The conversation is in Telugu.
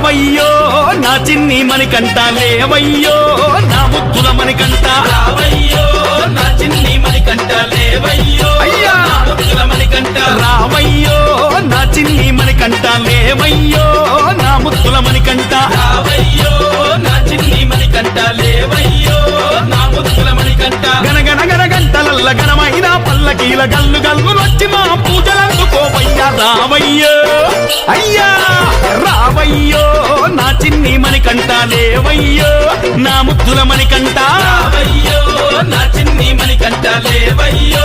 రావయ్యో నా చిన్ని మణికంట లేవయ్యో నా ముద్దుల మణికంట రావయ్యో నా చిన్ని మణికంఠ లేవయ్యో అయ్యా! ముద్దుల మణికంఠ రావయ్యో నా చిన్ని మణికంట లేవయ్యో నా ముద్దుల మణికంట రావయ్యో నా చిన్ని మణికంఠ లేవయ్యో నా ముద్దుల మణికంఠ. గనగన గన గంటలల్ల గనమైన పల్లకీల గల్లు గల్లు వచ్చి మా పూజలందుకోవయ్యా రావయ్యో! అయ్యా! చిన్ని లేవయ్యో నా ముద్దుల మణికంట నా చిన్ని మణికంఠ లేవయ్యో